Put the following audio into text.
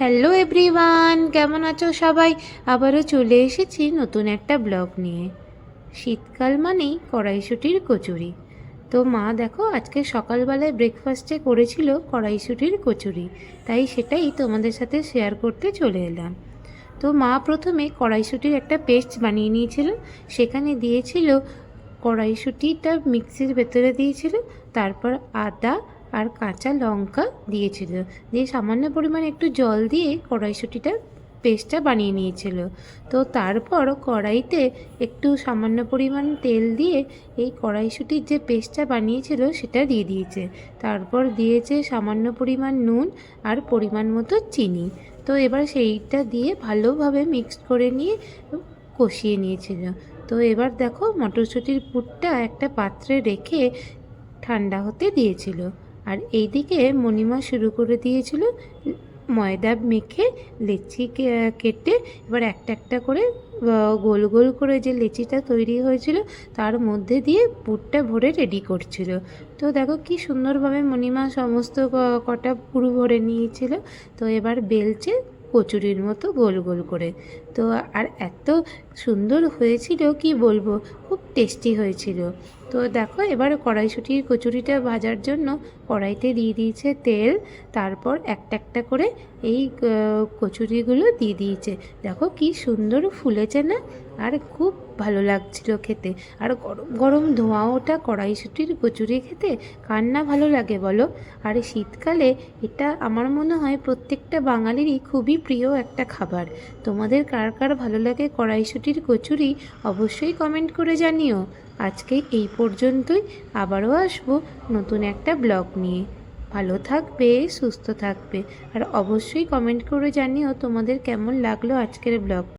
Hello everyone কেমন আছো সবাই? আবারও চলে এসেছি নতুন একটা ব্লগ নিয়ে। শীতকাল মানেই কড়াইশুটির কচুরি। তো মা, দেখো, আজকে সকালবেলায় ব্রেকফাস্টে করেছিল কড়াইশুটির কচুরি। তাই সেটাই তোমাদের সাথে শেয়ার করতে চলে এলাম। তো মা প্রথমে কড়াইশুটির একটা পেস্ট বানিয়ে নিয়েছিল। সেখানে দিয়েছিল কড়াইশুটিটা মিক্সির ভেতরে দিয়েছিল। তারপর আদা আর কাঁচা লঙ্কা দিয়েছিল। দিয়ে সামান্য পরিমাণ একটু জল দিয়ে কড়াইশুটিটা পেস্টটা বানিয়ে নিয়েছিল। তো তারপর কড়াইতে একটু সামান্য পরিমাণ তেল দিয়ে এই কড়াইশুটির যে পেস্টটা বানিয়েছিল সেটা দিয়ে দিয়েছে। তারপর দিয়েছে সামান্য পরিমাণ নুন আর পরিমাণ মতো চিনি। তো এবার সেইটা দিয়ে ভালোভাবে মিক্সড করে নিয়ে কষিয়ে নিয়েছিল। তো এবার দেখো মটরশুঁটির পুরটা একটা পাত্রে রেখে ঠান্ডা হতে দিয়েছিল। আর এইদিকে মণিমা শুরু করে দিয়েছিল ময়দা মেখে লেচি কেটে এবার একটা একটা করে গোল গোল করে যে লেচিটা তৈরি হয়েছিল তার মধ্যে দিয়ে পুরটা ভরে রেডি করছিল। তো দেখো কি সুন্দরভাবে মণিমা সমস্ত কটা পুরো ভরে নিয়েছিল। তো এবার বেলছে কচুরির মতো গোল গোল করে। তো আর এত সুন্দর হয়েছিল, কি বলব? খুব টেস্টি হয়েছিল। তো দেখো, এবার কড়াইশুটির কচুরিটা ভাজার জন্য কড়াইতে দিয়ে দিয়েছে তেল, তারপর একটা একটা করে এই কচুরিগুলো দিয়ে দিয়েছে। দেখো কি সুন্দর ফুলেছে না? আর খুব ভালো লাগছিল খেতে। আর গরম গরম ধোঁয়া ওটা কড়াইশুটির কচুরি খেতে কার না ভালো লাগে বলো? আর শীতকালে এটা আমার মনে হয় প্রত্যেকটা বাঙালিরই খুবই প্রিয় একটা খাবার। তোমাদের কার কার ভালো লাগে কড়াইশুটির কচুরি অবশ্যই কমেন্ট করে জানিও। আজকে এই পর্যন্তই, আবারও আসব নতুন একটা ব্লগ নিয়ে। ভালো থাকবে, সুস্থ থাকবে, আর অবশ্যই কমেন্ট করে জানিও তোমাদের কেমন লাগল আজকের ব্লগ